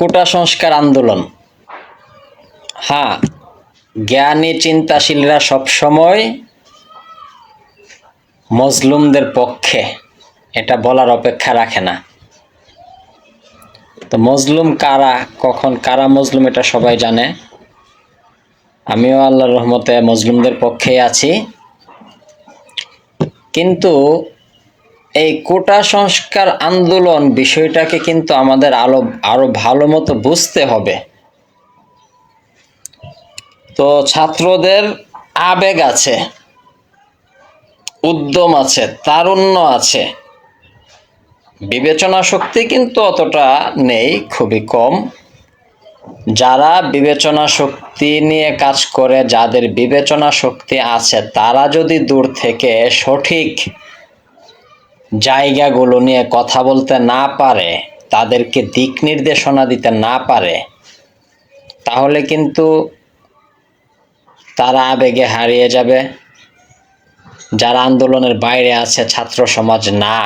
কোটা সংস্কার আন্দোলন। হ্যাঁ জ্ঞানী চিন্তাশীলরা সবসময় মজলুমদের পক্ষে এটা বলার অপেক্ষা রাখে না। তো মজলুম কারা, কখন কারা মজলুম এটা সবাই জানে। আমিও আল্লাহর রহমতে মজলুমদের পক্ষেই আছি। কিন্তু এই কোটা সংস্কার আন্দোলন বিষয়টাকে কিন্তু আমাদের আলো আরও ভালো মতো বুঝতে হবে। তো ছাত্রদের আবেগ আছে, উদ্যম আছে, তারুণ্য আছে। বিবেচনা শক্তি কিন্তু অতটা নেই, খুবই কম। যারা বিবেচনা শক্তি নিয়ে কাজ করে, যাদের বিবেচনা শক্তি আছে, তারা যদি দূর থেকে সঠিক জায়গাগুলো নিয়ে কথা বলতে না পারে, তাদেরকে দিক নির্দেশনা দিতে না পারে, তাহলে কিন্তু তারা আবেগে হারিয়ে যাবে। যারা আন্দোলনের বাইরে আছে, ছাত্র সমাজ না,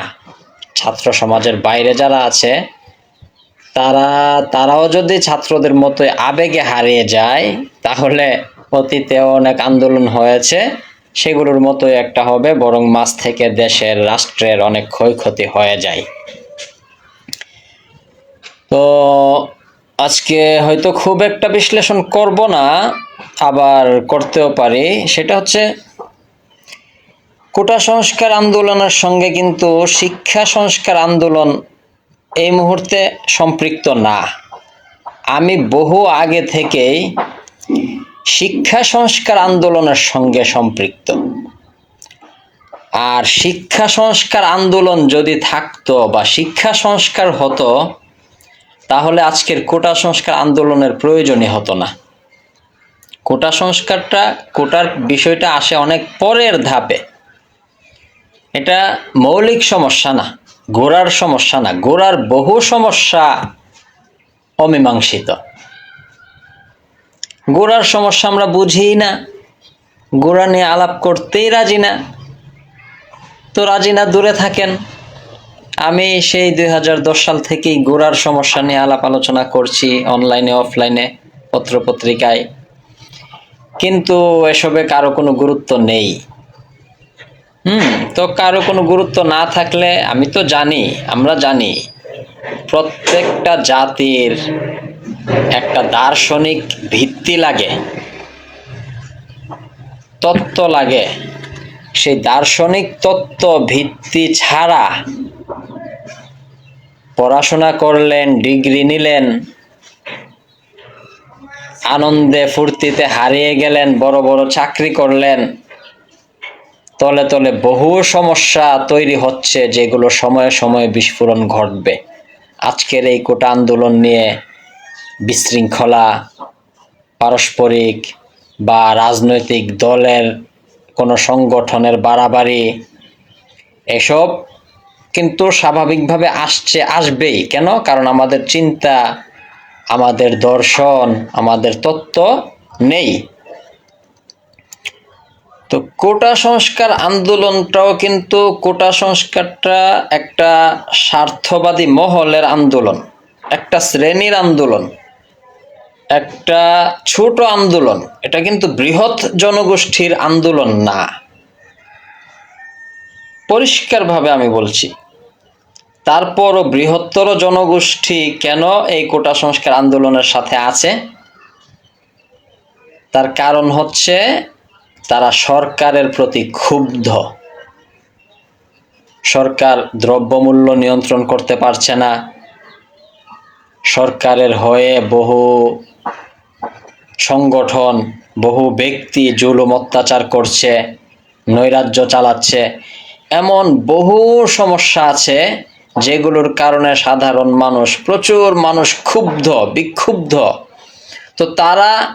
ছাত্র সমাজের বাইরে যারা আছে, তারা, তারাও যদি ছাত্রদের মতো আবেগে হারিয়ে যায়, তাহলে অতীতেও অনেক আন্দোলন হয়েছে। সেগুলোর মতো একটা হবে, বরং মাছ থেকে দেশের রাষ্ট্রের অনেক ক্ষয়ক্ষতি হয়ে যায়। তো আজকে হয়তো খুব একটা বিশ্লেষণ করব না, আবার করতেও পারি। সেটা হচ্ছে, কোটা সংস্কার আন্দোলনের সঙ্গে কিন্তু শিক্ষা সংস্কার আন্দোলন এই মুহূর্তে সম্পৃক্ত না। আমি বহু আগে থেকেই শিক্ষা সংস্কার আন্দোলনের সঙ্গে সম্পৃক্ত। আর শিক্ষা সংস্কার আন্দোলন যদি থাকতো বা শিক্ষা সংস্কার হতো, তাহলে আজকের কোটা সংস্কার আন্দোলনের প্রয়োজনই হতো না। কোটা সংস্কারটা, কোটার বিষয়টা আসে অনেক পরের ধাপে। এটা মৌলিক সমস্যা না, গোড়ার সমস্যা না, গোড়ার বহু সমস্যা অমীমাংসিত। গোড়ার সমস্যা আমরা বুঝি না। গোড়া নিয়ে আলাপ করতেই রাজি না। তো রাজি না, দূরে থাকেন। আমি সেই দুই হাজার দশ সাল থেকেই গোড়ার সমস্যা নিয়ে আলাপ আলোচনা করছি অনলাইনে, অফলাইনে, পত্রপত্রিকায়। কিন্তু এসবে কারও কোনো গুরুত্ব নেই। হুম, তো কারও কোনো গুরুত্ব না থাকলে আমি তো জানি, আমরা জানি। প্রত্যেকটা জাতির একটা দার্শনিক ভিত্তি লাগে, তত্ত্ব লাগে। সেই দার্শনিক তত্ত্ব ভিত্তি ছাড়া পড়াশোনা করলেন, ডিগ্রি নিলেন, আনন্দে ফুর্তিতে হারিয়ে গেলেন, বড় বড় চাকরি করলেন। তলে তলে বহু সমস্যা তৈরি হচ্ছে যেগুলো সময়ে সময়ে বিস্ফোরণ ঘটবে। আজকের এই কোটা আন্দোলন নিয়ে বিশৃঙ্খলা পারস্পরিক বা রাজনৈতিক দলের কোনো সংগঠনের বাড়াবাড়ি এসব কিন্তু স্বাভাবিকভাবে আসছে, আসবেই। কেন? কারণ আমাদের চিন্তা, আমাদের দর্শন, আমাদের তত্ত্ব নেই। তো কোটা সংস্কার আন্দোলনটাও কিন্তু কোটা সংস্কারটা একটা স্বার্থবাদী মহলের আন্দোলন, একটা শ্রেণির আন্দোলন। একটা ছোট আন্দোলন, এটা কিন্তু বৃহৎ জনগোষ্ঠীর আন্দোলন না। পরিষ্কারভাবে আমি বলছি, তারপরও বৃহত্তর জনগোষ্ঠী কেন এই কোটা সংস্কার আন্দোলনের সাথে আছে? তার কারণ হচ্ছে তারা সরকারের প্রতি ক্ষুব্ধ। সরকার দ্রব্যমূল্য নিয়ন্ত্রণ করতে পারছে না। সরকারের হয়ে বহু সংগঠন, বহু ব্যক্তি জুলুম অত্যাচার করছে, নৈরাজ্য চালাচ্ছে। এমন বহু সমস্যা আছে যেগুলোর কারণে সাধারণ মানুষ, প্রচুর মানুষ ক্ষুব্ধ, বিক্ষুব্ধ। তো তারা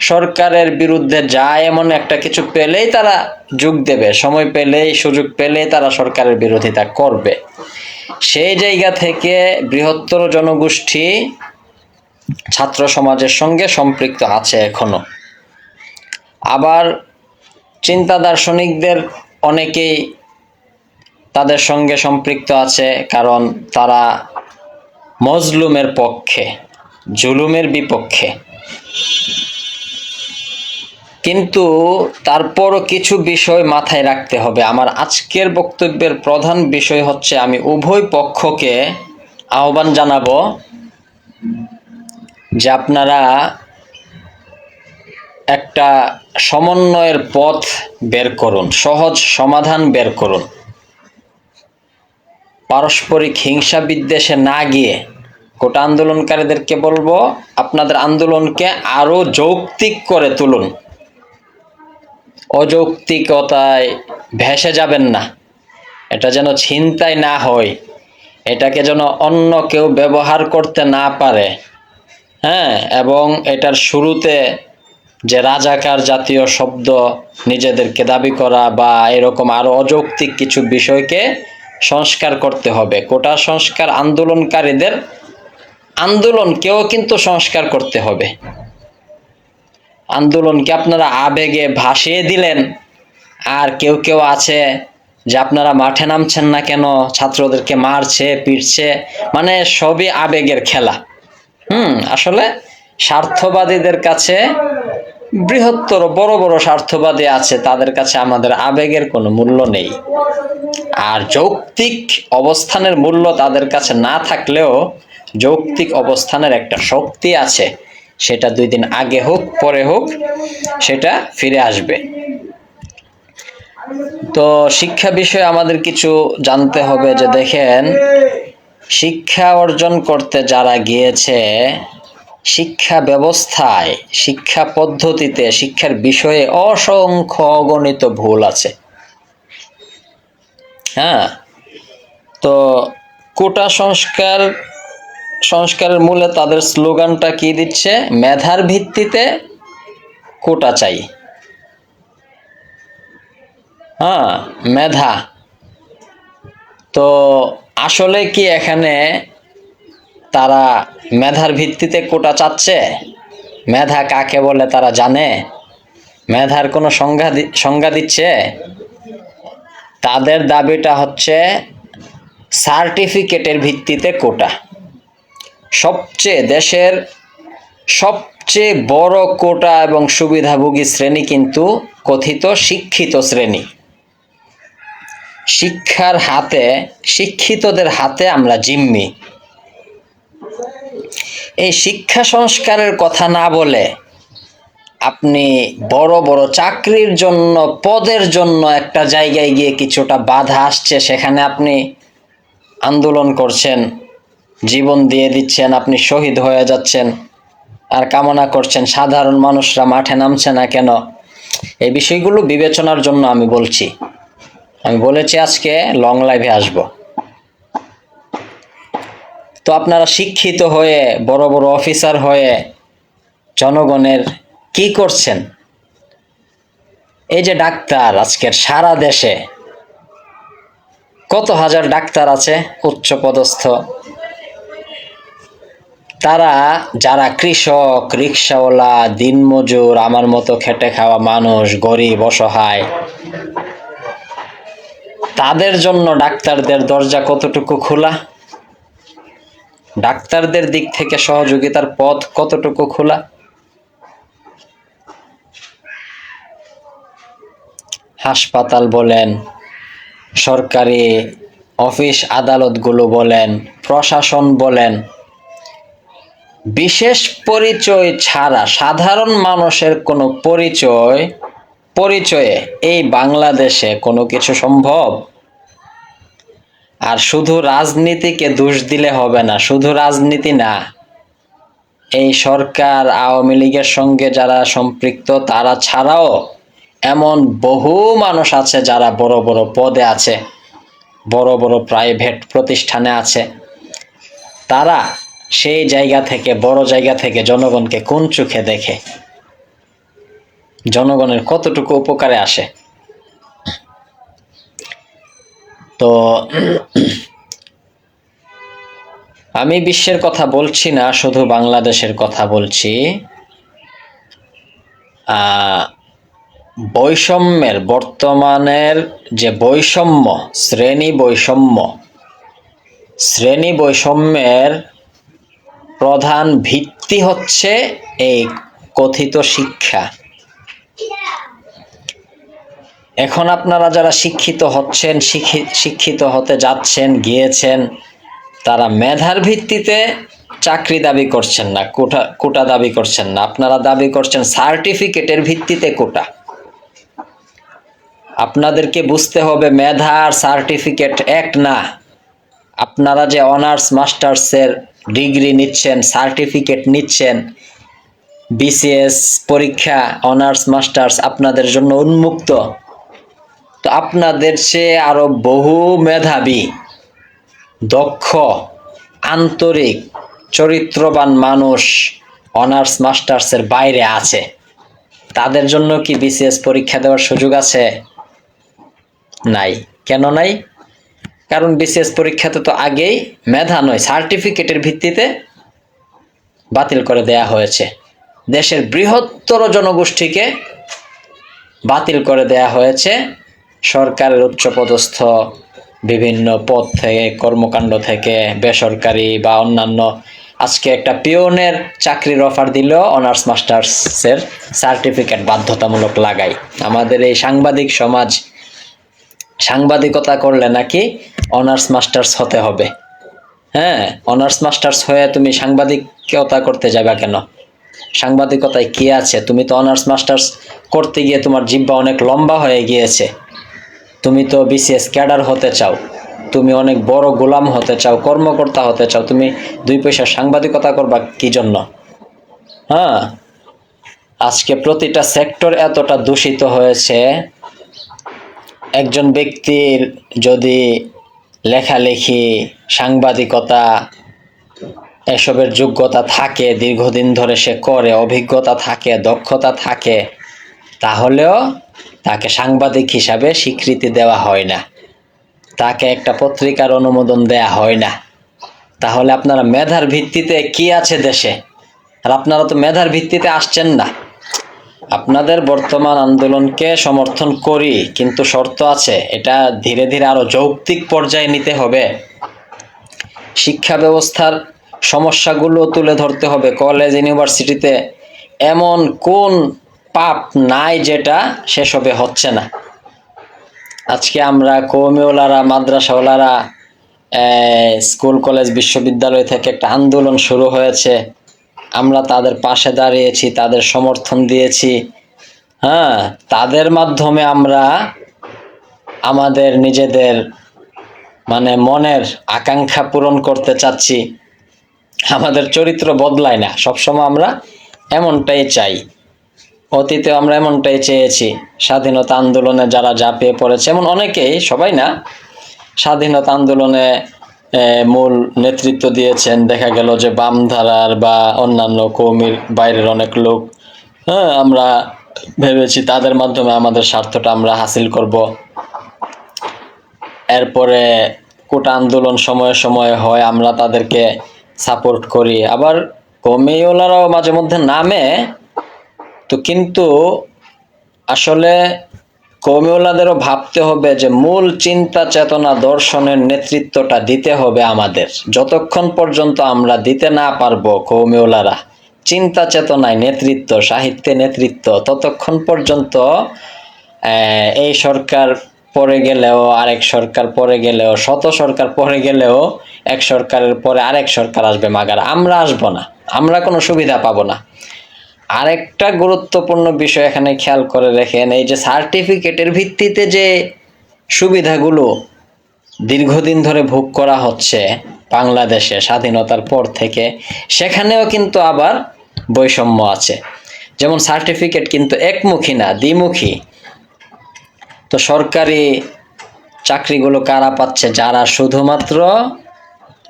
সরকারের বিরুদ্ধে যায় এমন একটা কিছু পেলেই তারা যোগ দেবে, সময় পেলেই, সুযোগ পেলেই তারা সরকারের বিরোধিতা করবে। সেই জায়গা থেকে বৃহত্তর জনগোষ্ঠী ছাত্র সমাজের সঙ্গে সম্পৃক্ত আছে এখনও। আবার চিন্তা দার্শনিকদের অনেকেই তাদের সঙ্গে সম্পৃক্ত আছে কারণ তারা মজলুমের পক্ষে, জুলুমের বিপক্ষে। কিন্তু তারপরও কিছু বিষয় মাথায় রাখতে হবে। আমার আজকের বক্তব্যের প্রধান বিষয় হচ্ছে আমি উভয় পক্ষকে আহ্বান জানাব যে আপনারা একটা সমন্বয়ের পথ বের করুন, সহজ সমাধান বের করুন। পারস্পরিক হিংসা বিদ্বেষে না গিয়ে গোটা আন্দোলনকারীদেরকে বলব, আপনাদের আন্দোলনকে আরও যৌক্তিক করে তুলুন। অযৌক্তিকতায় ভেসে যাবেন না। এটা যেন ছিনতাই না হয়, এটাকে যেন অন্য কেউ ব্যবহার করতে না পারে। হ্যাঁ এবং এটার শুরুতে যে রাজাকার জাতীয় শব্দ নিজেদেরকে দাবি করা বা এরকম আরও অযৌক্তিক কিছু বিষয়কে সংস্কার করতে হবে। কোটা সংস্কার আন্দোলনকারীদের আন্দোলনকেও কিন্তু সংস্কার করতে হবে। আন্দোলনকে আপনারা আবেগে ভাসিয়ে দিলেন, আর কেউ কেউ আছে যে আপনারা মাঠে নামছেন না কেন, ছাত্রদেরকে মারছে, পিটছে মানে সবই আবেগের খেলা। হুম, আসলে স্বার্থবাদীদের কাছে বৃহত্তর, বড় বড় স্বার্থবাদী আছে, তাদের কাছে আমাদের আবেগের কোনো মূল্য নেই। আর যৌক্তিক অবস্থানের মূল্য তাদের কাছে না থাকলেও যৌক্তিক অবস্থানের একটা শক্তি আছে, সেটা দুই দিন আগে হোক, পরে হোক, সেটা ফিরে আসবে। তো শিক্ষা বিষয়ে আমাদের কিছু জানতে হবে যে দেখেন শিক্ষা অর্জন করতে যারা গিয়েছে, শিক্ষা ব্যবস্থায়, শিক্ষা পদ্ধতিতে, শিক্ষার বিষয়ে অসংখ্য অগণিত ভুল আছে। হ্যাঁ? তো কোটা সংস্কার, সংস্কারের মূলে তাদের স্লোগানটা কি দিচ্ছে? মেধার ভিত্তিতে কোটা চাই। হ্যাঁ মেধা। তো আসলে কি এখানে তারা মেধার ভিত্তিতে কোটা চাচ্ছে? মেধা কাকে বলে তারা জানে? মেধার কোনো সংজ্ঞা সংজ্ঞা দিচ্ছে? তাদের দাবিটা হচ্ছে সার্টিফিকেটের ভিত্তিতে কোটা। সবচেয়ে দেশের সবচেয়ে বড় কোটা এবং সুবিধাভোগী শ্রেণি কিন্তু কথিত শিক্ষিত শ্রেণি। শিক্ষার হাতে, শিক্ষিতদের হাতে আমরা জিম্মি। এই শিক্ষা সংস্কারের কথা না বলে আপনি বড় বড় চাকরির জন্য, পদের জন্য একটা জায়গায় গিয়ে কিছুটা বাধা আসছে, সেখানে আপনি আন্দোলন করছেন, জীবন দিয়ে দিচ্ছেন, আপনি শহীদ হয়ে যাচ্ছেন, আর কামনা করছেন, সাধারণ মানুষরা মাঠে নামছে না কেন? এই বিষয়গুলো বিবেচনার জন্য আমি বলছি। আমি বলেছি আজকে লং লাইভে আসব। তো আপনারা শিক্ষিত হয়ে, বড় বড় অফিসার হয়ে জনগণের কি করছেন? এই যে ডাক্তার আজকের সারা দেশে কত হাজার ডাক্তার আছে উচ্চ পদস্থ তারা যারা কৃষক, রিক্সাওয়ালা, দিনমজুর, আমার মতো খেটে খাওয়া মানুষ, গরিব, অসহায় তাদের জন্য ডাক্তারদের দরজা কতটুকু খোলা? ডাক্তারদের দিক থেকে সহযোগিতার পথ কতটুকু খোলা? হাসপাতাল বলেন, সরকারি অফিস আদালতগুলো বলেন, প্রশাসন বলেন, বিশেষ পরিচয় ছাড়া সাধারণ মানুষের কোনো পরিচয়, পরিচয়ে এই বাংলাদেশে কোনো কিছু সম্ভব? আর শুধু রাজনীতিকে দোষ দিলে হবে না, শুধু রাজনীতি না। এই সরকার আওয়ামী লীগের সঙ্গে যারা সম্পৃক্ত, তারা ছাড়াও এমন বহু মানুষ আছে যারা বড় বড় পদে আছে, বড় বড় প্রাইভেট প্রতিষ্ঠানে আছে। তারা সেই জায়গা থেকে, বড় জায়গা থেকে জনগণকে কোন চোখে দেখে? জনগণের কতটুকু উপকারে আসে? তো আমি বিশ্বের কথা বলছি না, শুধু বাংলাদেশের কথা বলছি। বৈষম্যের, বর্তমানের যে বৈষম্য, শ্রেণি বৈষম্য, শ্রেণি বৈষম্যের প্রধান ভিত্তি হচ্ছে এই কথিত শিক্ষা। এখন আপনারা যারা শিক্ষিত হচ্ছেন শিক্ষিত হতে যাচ্ছেন, গিয়েছেন, তারা মেধার ভিত্তিতে চাকরি দাবি করছেন না, কোটা কোটা দাবি করছেন না। আপনারা দাবি করছেন সার্টিফিকেটের ভিত্তিতে কোটা। আপনাদেরকে বুঝতে হবে মেধা আর সার্টিফিকেট এক না। আপনারা যে অনার্স, মাস্টার্সের ডিগ্রি নিচ্ছেন, সার্টিফিকেট নিচ্ছেন, বিসিএস, পরীক্ষা, অনার্স, মাস্টার্স আপনাদের জন্য উন্মুক্ত। তো আপনাদের সে আরও বহু মেধাবী, দক্ষ, আন্তরিক, চরিত্রবান মানুষ, অনার্স, মাস্টার্সের বাইরে আছে। তাদের জন্য কি বিসিএস পরীক্ষা দেওয়ার সুযোগ আছে? নাই। কেন নাই? কারণ বিসিএস পরীক্ষাতে তো আগেই মেধা নয়, সার্টিফিকেটের ভিত্তিতে বাতিল করে দেয়া হয়েছে। দেশের বৃহত্তর জনগোষ্ঠীকে বাতিল করে দেয়া হয়েছে। সরকারের উচ্চপদস্থ বিভিন্ন পদ থেকে, কর্মকাণ্ড থেকে, বেসরকারি বা অন্যান্য, আজকে একটা পিওনের চাকরির অফার দিল অনার্স মাস্টার্সের সার্টিফিকেট বাধ্যতামূলক লাগাই। আমাদের এই সাংবাদিক সমাজ সাংবাদিকতা করলে নাকি অনার্স মাস্টার্স হতে হবে। হ্যাঁ অনার্স মাস্টার্স হয়ে তুমি সাংবাদিকতা করতে যাবে কেন? সাংবাদিকতায় কি আছে? তুমি তো অনার্স মাস্টার্স করতে গিয়ে তোমার জিব্বা অনেক লম্বা হয়ে গিয়েছে। তুমি তো বিসিএস ক্যাডার হতে চাও, তুমি অনেক বড় গোলাম হতে চাও, কর্মকর্তা হতে চাও, তুমি দুই পয়সা সাংবাদিকতা করবা কি জন্য? হ্যাঁ? আজকে প্রতিটা সেক্টর এতটা দূষিত হয়েছে, একজন ব্যক্তির যদি লেখালেখি, সাংবাদিকতা, এসবের যোগ্যতা থাকে, দীর্ঘদিন ধরে সে করে, অভিজ্ঞতা থাকে, দক্ষতা থাকে তাহলেও তাকে সাংবাদিক হিসাবে স্বীকৃতি দেওয়া হয় না। তাকে একটা পত্রিকার অনুমোদন দেয়া হয় না। তাহলে আপনারা মেধার ভিত্তিতে কি আছে দেশে? আর আপনারা তো মেধার ভিত্তিতে আসছেন না। আপনাদের বর্তমান আন্দোলনকে সমর্থন করি, কিন্তু শর্ত আছে, এটা ধীরে ধীরে আরও যৌক্তিক পর্যায়ে নিতে হবে। শিক্ষা ব্যবস্থার সমস্যাগুলো তুলে ধরতে হবে। কলেজ, ইউনিভার্সিটিতে এমন কোন পাপ নাই যেটা সেসবে হচ্ছে না। আজকে আমরা কৌমিওলারা, মাদ্রাসাওয়ালারা স্কুল, কলেজ, বিশ্ববিদ্যালয় থেকে একটা আন্দোলন শুরু হয়েছে। আমরা তাদের পাশে দাঁড়িয়েছি, তাদের সমর্থন দিয়েছি। হ্যাঁ তাদের মাধ্যমে আমরা আমাদের নিজেদের মানে মনের আকাঙ্ক্ষা পূরণ করতে চাচ্ছি। আমাদের চরিত্র বদলায় না। সবসময় আমরা এমনটাই চাই। অতীতে আমরা এমনটাই চেয়েছি। স্বাধীনতা আন্দোলনে যারা ঝাঁপিয়ে পড়েছে, এমন অনেকেই, সবাই না? স্বাধীনতা আন্দোলনে মূল নেতৃত্ব দিয়েছেন। দেখা গেল যে বামধারার বা অন্যান্য কৌমির বাইরের অনেক লোক। হ্যাঁ আমরা ভেবেছি তাদের মাধ্যমে আমাদের স্বার্থটা আমরা হাসিল করব। এরপরে কোটা আন্দোলন সময়ে সময়ে হয়, আমরা তাদেরকে সাপোর্ট করি। আবার কৌমিওলারাও মাঝে মধ্যে নামে তো কিন্তু আসলে কৌমিওলাদেরও ভাবতে হবে যে মূল চিন্তা চেতনা দর্শনের নেতৃত্বটা দিতে হবে আমাদের। যতক্ষণ পর্যন্ত আমরা দিতে না পারব কৌমিওলারা চিন্তা চেতনায় নেতৃত্ব, সাহিত্যে নেতৃত্ব, ততক্ষণ পর্যন্ত এই সরকার পরে গেলেও আরেক সরকার পরে গেলেও, শত সরকার পরে গেলেও এক সরকারের পরে আরেক সরকার আসবে, মাগার আমরা আসব না। আমরা কোনো সুবিধা পাবো না। আরেকটা গুরুত্বপূর্ণ বিষয় এখানে খেয়াল করে রেখেন এই যে সার্টিফিকেটের ভিত্তিতে যে সুবিধাগুলো দীর্ঘদিন ধরে ভোগ করা হচ্ছে বাংলাদেশে স্বাধীনতার পর থেকে, সেখানেও কিন্তু আবার বৈষম্য আছে। যেমন সার্টিফিকেট কিন্তু একমুখী না, দ্বিমুখী। তো সরকারি চাকরিগুলো কারা পাচ্ছে? যারা শুধুমাত্র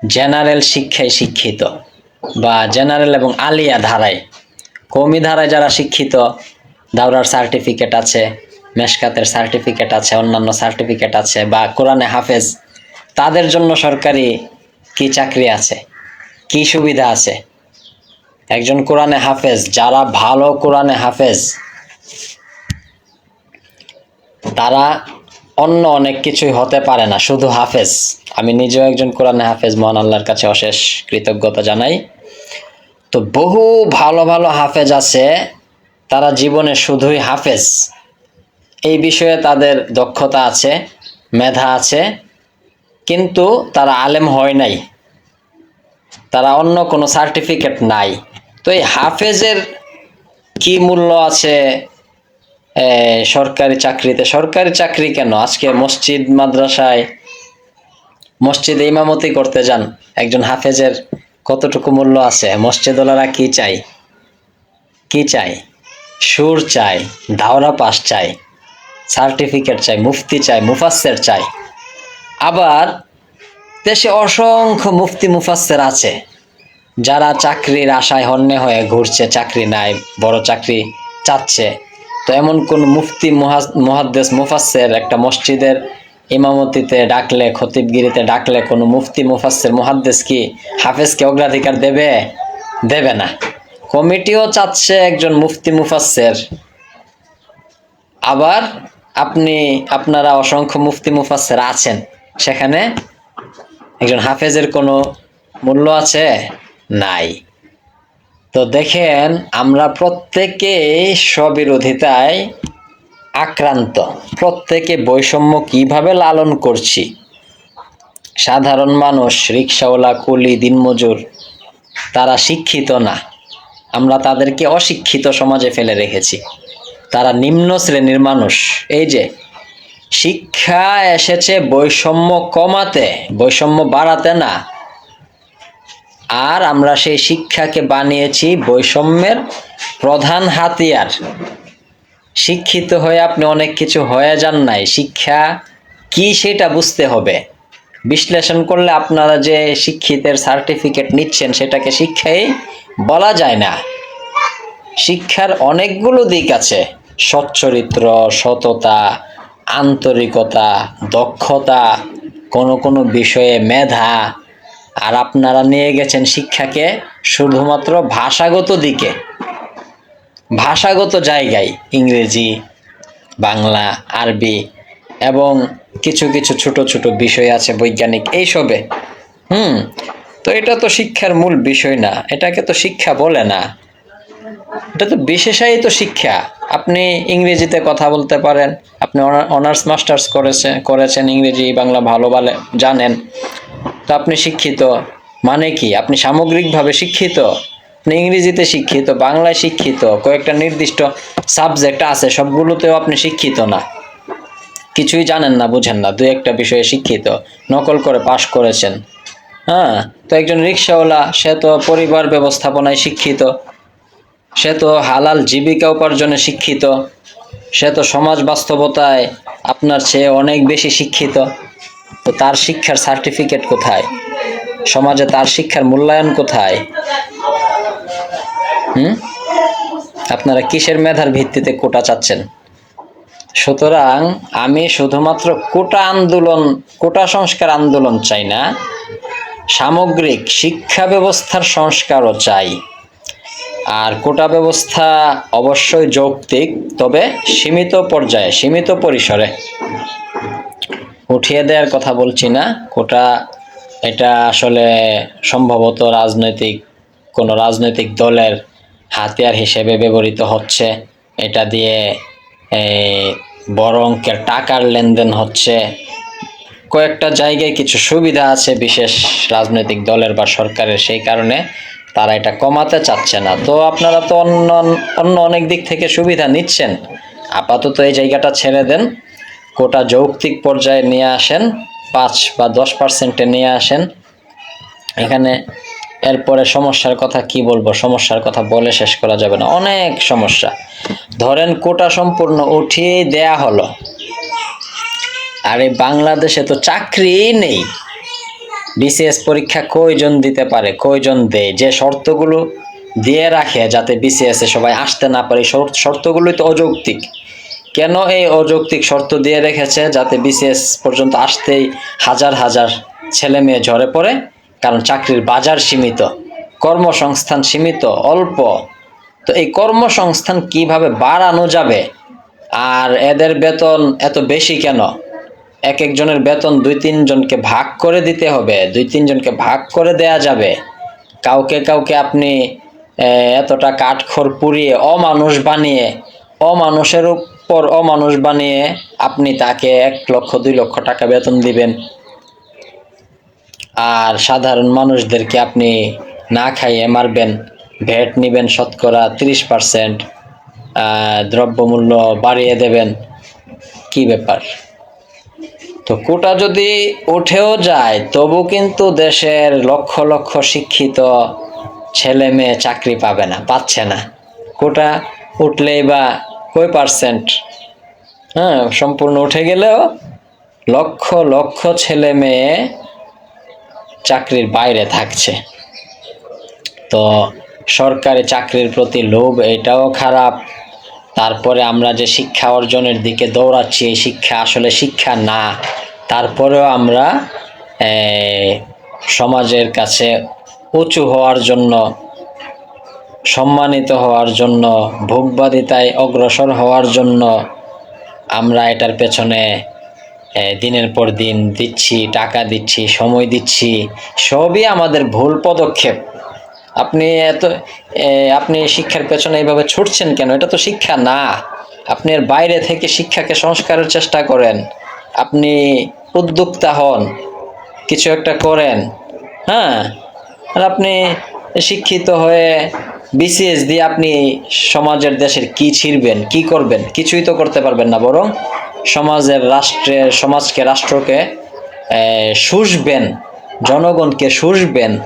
জেনারেল শিক্ষায় শিক্ষিত বা জেনারেল এবং আলিয়া ধারায় কৌমি ধারায় যারা শিক্ষিত, দাওরার সার্টিফিকেট আছে, মেশকাতের সার্টিফিকেট আছে, অন্যান্য সার্টিফিকেট আছে, বা কোরআনে হাফেজ, তাদের জন্য সরকারি কি চাকরি আছে? কি সুবিধা আছে? একজন কোরআনে হাফেজ, যারা ভালো কোরআনে হাফেজ, তারা অন্য অনেক কিছুই হতে পারে না, শুধু হাফেজ। আমি নিজেও একজন কোরআনে হাফেজ, মহান আল্লাহর কাছে অশেষ কৃতজ্ঞতা জানাই। তো বহু ভালো ভালো হাফেজ আছে, তারা জীবনে শুধুই হাফেজ। এই বিষয়ে তাদের দক্ষতা আছে, মেধা আছে, কিন্তু তারা আলেম হয় নাই। তারা অন্য কোনো সার্টিফিকেট নাই। তো এই হাফেজের কি মূল্য আছে সরকারি চাকরিতে? সরকারি চাকরি কেন? আজকে মসজিদ, মাদ্রাসায় মসজিদে ইমামতি করতে যান একজন হাফেজের কতটুকু মূল্য আছে? মসজিদওয়ালারা কি চাই কি চাই সুর চাই দাওরা পাস চাই সার্টিফিকেট চাই মুফতি চাই মুফাসসের চাই আবার দেশে অসংখ্য মুফতি, মুফাসসের আছে। যারা চাকরির আশায় হন্যে হয়ে ঘুরছে, চাকরি নাই, বড় চাকরি চাচ্ছে। তো এমন কোন মুফতি, মুহা- মুহাদ্দেস মুফাসসের একটা মসজিদের ইমামতিতে ডাকলে, খতিবগিরিতে ডাকলে কোনো মুফতি, মুফাসসের, মুহাদ্দেস কি হাফেজকে অগ্রাধিকার দেবে? দেবে না। কমিটিও চাচ্ছে একজন মুফতি, মুফাসসের। আবার আপনি, আপনারা অসংখ্য মুফতি, মুফাসসের আছেন। সেখানে একজন হাফেজের কোনো মূল্য আছে? নাই। তো দেখেন, আমরা প্রত্যেকেই স্ববিরোধিতায় আক্রান্ত। প্রত্যেকে বৈষম্য কীভাবে লালন করছি? সাধারণ মানুষ, রিক্সাওয়ালা, কুলি, দিনমজুর, তারা শিক্ষিত না। আমরা তাদেরকে অশিক্ষিত সমাজে ফেলে রেখেছি। তারা নিম্ন শ্রেণির মানুষ। এই যে, শিক্ষা এসেছে বৈষম্য কমাতে, বৈষম্য বাড়াতে না। আর আমরা সেই শিক্ষাকে বানিয়েছি বৈষম্যের প্রধান হাতিয়ার। শিক্ষিত হয়ে আপনি অনেক কিছু হয়ে যান নাই, শিক্ষা কি সেটা বুঝতে হবে? বিশ্লেষণ করলে আপনারা যে শিক্ষিতের সার্টিফিকেট নিচ্ছেন সেটাকে শিক্ষাই বলা যায় না। শিক্ষার অনেকগুলো দিক আছে। সচ্চরিত্র, সততা, আন্তরিকতা, দক্ষতা, কোনো কোনো বিষয়ে মেধা, আর আপনারা নিয়ে গেছেন শিক্ষাকে শুধুমাত্র ভাষাগত দিকে। ভাষাগত জায়গায় ইংরেজি, বাংলা, আরবি এবং কিছু কিছু ছোট ছোট বিষয় আছে বৈজ্ঞানিক এইসবে। হুম, তো এটা তো শিক্ষার মূল বিষয় না, এটাকে তো শিক্ষা বলে না। এটা তো বিশেষায়িত শিক্ষা। আপনি ইংরেজিতে কথা বলতে পারেন, আপনি অনার্স, মাস্টার্স করেছে, করেছেন ইংরেজি, বাংলা ভালো ভালো জানেন। তো আপনি শিক্ষিত মানে কি? আপনি সামগ্রিকভাবে শিক্ষিত? আপনি ইংরেজিতে শিক্ষিত, বাংলায় শিক্ষিত, কয়েকটা নির্দিষ্ট সাবজেক্ট আছে, সবগুলোতেও আপনি শিক্ষিত না। কিছুই জানেন না, বুঝেন না দু একটা বিষয়ে শিক্ষিত, নকল করে পাশ করেছেন। হ্যাঁ তো একজন রিক্সাওয়ালা, সে তো পরিবার ব্যবস্থাপনায় শিক্ষিত, সে তো হালাল জীবিকা উপার্জনে শিক্ষিত, সে তো সমাজ বাস্তবতায় আপনার চেয়ে অনেক বেশি শিক্ষিত, তো তার শিক্ষার সার্টিফিকেট কোথায়? সমাজে তার শিক্ষার মূল্যায়ন কোথায়? হুম? আপনারা কিসের মেধার ভিত্তিতে কোটা চাচ্ছেন? সুতরাং আমি শুধুমাত্র কোটা আন্দোলন, কোটা সংস্কার আন্দোলন চাই না, সামগ্রিক শিক্ষা ব্যবস্থার সংস্কারও চাই। আর কোটা ব্যবস্থা অবশ্যই যৌক্তিক, তবে সীমিত পর্যায়ে, সীমিত পরিসরে। উঠিয়ে দেওয়ার কথা বলছি না, কোটা এটা আসলে সম্ভবত রাজনৈতিক, কোনো রাজনৈতিক দলের হাতিয়ার হিসেবে ব্যবহৃত হচ্ছে। এটা দিয়ে বড় অঙ্কের টাকার লেনদেন হচ্ছে। কয়েকটা জায়গায় কিছু সুবিধা আছে বিশেষ রাজনৈতিক দলের বা সরকারের, সেই কারণে তারা এটা কমাতে চাচ্ছে না। তো আপনারা তো অন্য অন্য অনেক দিক থেকে সুবিধা নিচ্ছেন। আপাতত এই জায়গাটা ছেড়ে দেন। কোটা যৌক্তিক পর্যায়ে নিয়ে আসেন, পাঁচ বা দশ পার্সেন্টে নিয়ে আসেন। এখানে এরপরে সমস্যার কথা কি বলব? সমস্যার কথা বলে শেষ করা যাবে না। অনেক সমস্যা। ধরেন কোটা সম্পূর্ণ উঠিয়ে দেয়া হলো। আর বাংলাদেশে তো চাকরি নেই। বিসিএস পরীক্ষা কয়জন দিতে পারে, কয়জন দেয়? যে শর্তগুলো দিয়ে রাখে যাতে বিসিএস এ সবাই আসতে না পারে শর্তগুলোই তো অযৌক্তিক। কেন এই অযৌক্তিক শর্ত দিয়ে রেখেছে? যাতে বিসিএস পর্যন্ত আসতেই হাজার হাজার ছেলে মেয়ে ঝরে পড়ে। কারণ চাকরির বাজার সীমিত, কর্মসংস্থান সীমিত, অল্প। তো এই কর্মসংস্থান কীভাবে বাড়ানো যাবে? আর এদের বেতন এত বেশি কেন? এক একজনের বেতন দুই তিনজনকে ভাগ করে দিতে হবে, দুই তিনজনকে ভাগ করে দেয়া যাবে। কাউকে কাউকে আপনি এতটা কাঠখড় পুড়িয়ে অমানুষ বানিয়ে, অমানুষের উপর অমানুষ বানিয়ে আপনি তাকে এক লক্ষ, দুই লক্ষ টাকা বেতন দিবেন। আর সাধারণ মানুষদেরকে আপনি না খাইয়ে মারবেন ভ্যাট নিবেন শতকরা তিরিশ পার্সেন্ট দ্রব্যমূল্য বাড়িয়ে দেবেন। কি ব্যাপার? তো কোটা যদি উঠেও যায়, তবু কিন্তু দেশের লক্ষ লক্ষ শিক্ষিত ছেলে মেয়ে চাকরি পাবে না, পাচ্ছে না। কোটা উঠলেই বা কয় পার্সেন্ট হ্যাঁ সম্পূর্ণ উঠে গেলেও লক্ষ লক্ষ ছেলে মেয়ে চাকরির বাইরে থাকছে। তো সরকারি চাকরির প্রতি লোভ, এটাও খারাপ। তারপরে আমরা যে শিক্ষা অর্জনের দিকে দৌড়াচ্ছি, এই শিক্ষা আসলে শিক্ষা না। তারপরেও আমরা সমাজের কাছে উঁচু হওয়ার জন্য, সম্মানিত হওয়ার জন্য, ভোগবাদিতায় অগ্রসর হওয়ার জন্য আমরা এটার পেছনে দিনের পর দিন দিচ্ছি, টাকা দিচ্ছি, সময় দিচ্ছি, সবই আমাদের ভুল পদক্ষেপ। আপনি এত আপনি শিক্ষার পেছনে এইভাবে ছুটছেন কেন? এটা তো শিক্ষা না। আপনি এর বাইরে থেকে শিক্ষাকে সংস্কারের চেষ্টা করেন। আপনি উদ্যোক্তা হন, কিছু একটা করেন হ্যাঁ? আর আপনি শিক্ষিত হয়ে বিসিএস দিয়ে আপনি সমাজের দেশের কি ছিড়বেন, কি করবেন? কিছুই তো করতে পারবেন না বরং সমাজের রাষ্ট্রের, সমাজকে, রাষ্ট্রকে শুষবেন জনগণকে শুষবেন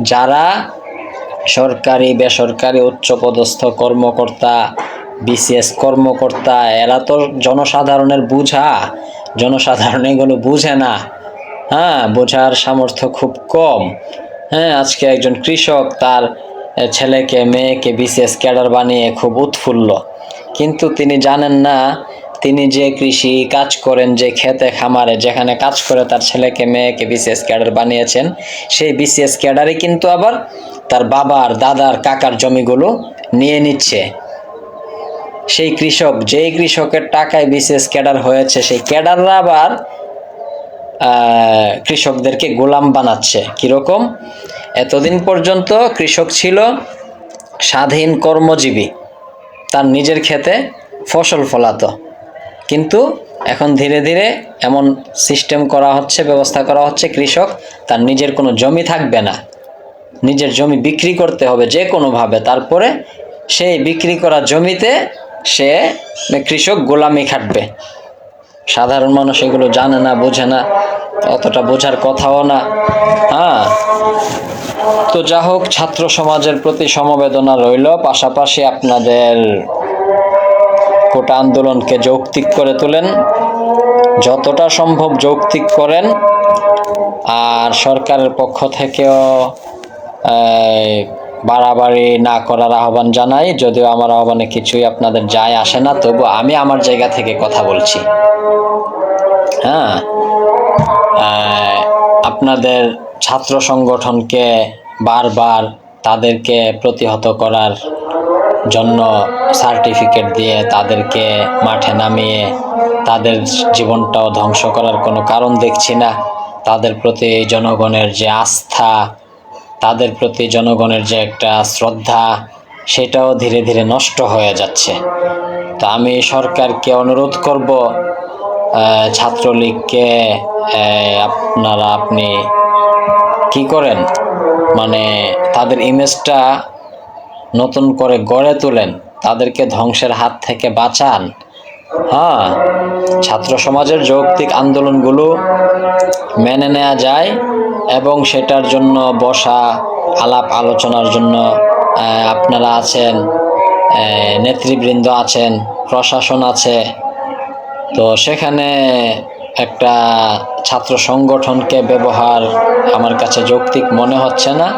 যারা সরকারি, বেসরকারি, উচ্চপদস্থ কর্মকর্তা, বিসিএস কর্মকর্তা, এরা তো জনসাধারণের বুঝা। জনসাধারণ এগুলো বুঝে না। হ্যাঁ বোঝার সামর্থ্য খুব কম। হ্যাঁ আজকে একজন কৃষক তার ছেলেকে, মেয়েকে বিসিএস ক্যাডার বানিয়ে খুব উৎফুল্ল। কিন্তু তিনি জানেন না তিনি যে কৃষি কাজ করেন, যে খেতে খামারে, যেখানে কাজ করে তার ছেলেকে, মেয়েকে বিসিএস ক্যাডার বানিয়েছেন, সেই বিসিএস ক্যাডারই কিন্তু আবার তার বাবার, দাদার, কাকার জমিগুলো নিয়ে নিচ্ছে। সেই কৃষক, যেই কৃষকের টাকায় বিসিএস ক্যাডার হয়েছে, সেই ক্যাডাররা আবার কৃষকদেরকে গোলাম বানাচ্ছে। কীরকম? এতদিন পর্যন্ত কৃষক ছিল স্বাধীন কর্মজীবী। তার নিজের ক্ষেতে ফসল ফলাতো। কিন্তু এখন ধীরে ধীরে এমন সিস্টেম করা হচ্ছে, ব্যবস্থা করা হচ্ছে কৃষক, তার নিজের কোনো জমি থাকবে না। নিজের জমি বিক্রি করতে হবে যে কোনোভাবে। তারপরে সেই বিক্রি করা জমিতে সে কৃষক গোলামি খাটবে। সাধারণ মানুষ এগুলো জানে না, বোঝে না, অতটা বোঝার কথাও না। হ্যাঁ তো যা হোক ছাত্র সমাজের প্রতি সমবেদনা রইল, পাশাপাশি আপনাদের কোটা আন্দোলনকে যৌক্তিক করে তোলেন। যতটা সম্ভব যৌক্তিক করেন। আর সরকারের পক্ষ থেকেও বাড়াবাড়ি না করার আহ্বান জানাই। যদিও আমার আহ্বানে কিছুই আপনাদের যায় আসে না, তবু আমি আমার জায়গা থেকে কথা বলছি। হ্যাঁ আপনাদের ছাত্র সংগঠনকে বারবার তাদেরকে প্রতিহত করার জন্য সার্টিফিকেট দিয়ে তাদেরকে মাঠে নামিয়ে তাদের জীবনটাও ধ্বংস করার কোনো কারণ দেখছি না। তাদের প্রতি জনগণের যে আস্থা, তাদের প্রতি জনগণের যে একটা শ্রদ্ধা, সেটাও ধীরে ধীরে নষ্ট হয়ে যাচ্ছে। তো আমি সরকারকে অনুরোধ করব ছাত্রলীগকে আপনারা আপনি কি করেন? মানে তাদের ইমেজটা নতুন করে গড়ে তোলেন, তাদেরকে ধ্বংসের হাত থেকে বাঁচান। হ্যাঁ ছাত্র সমাজের যৌক্তিক আন্দোলনগুলো মেনে নেওয়া যায় এবং সেটার জন্য বসা, আলাপ আলোচনার জন্য আপনারা আছেন নেতৃবৃন্দ আছেন, প্রশাসন আছে। তো সেখানে একটা ছাত্র সংগঠনকে ব্যবহার আমার কাছে যৌক্তিক মনে হচ্ছে না,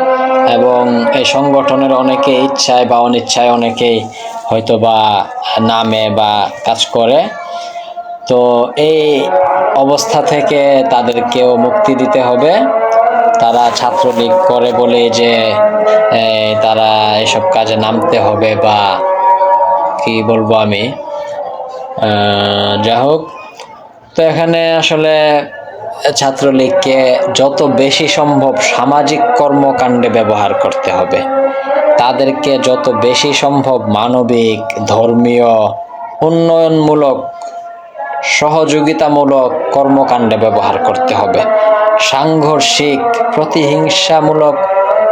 এবং এই সংগঠনের অনেকে ইচ্ছায় বা অনিচ্ছায় অনেকেই হয়তো বা নামে বা কাজ করে। তো এই অবস্থা থেকে তাদেরকেও মুক্তি দিতে হবে। তারা ছাত্রলীগ করে বলে যে তারা এসব কাজে নামতে হবে বা কি বলব আমি? যাই হোক তো এখানে আসলে ছাত্রলীগকে যত বেশি সম্ভব সামাজিক কর্মকাণ্ডে ব্যবহার করতে হবে। তাদেরকে যত বেশি সম্ভব মানবিক, ধর্মীয়, উন্নয়নমূলক, সহযোগিতামূলক কর্মকাণ্ডে ব্যবহার করতে হবে। সাংঘর্ষিক, প্রতিহিংসামূলক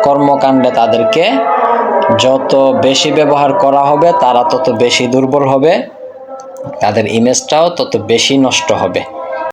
কর্মকাণ্ডে তাদেরকে যত বেশি ব্যবহার করা হবে, তারা তত বেশি দুর্বল হবে। তাদের ইমেজটাও তত বেশি নষ্ট হবে।